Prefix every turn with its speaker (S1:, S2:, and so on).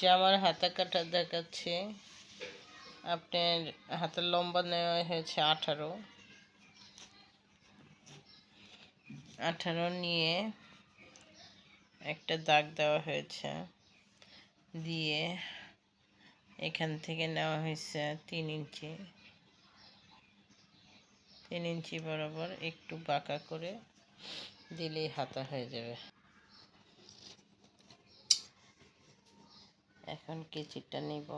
S1: জামার হাতা কাটা দেখাচ্ছে, আপনার হাতের লম্বা নেওয়া হয়েছে আঠারো। আঠারো নিয়ে একটা দাগ দেওয়া হয়েছে। দিয়ে এখান থেকে নেওয়া হয়েছে তিন ইঞ্চি। তিন ইঞ্চি বরাবর একটু বাঁকা করে দিলেই হাতা হয়ে যাবে। এখন কেচিটা নিব।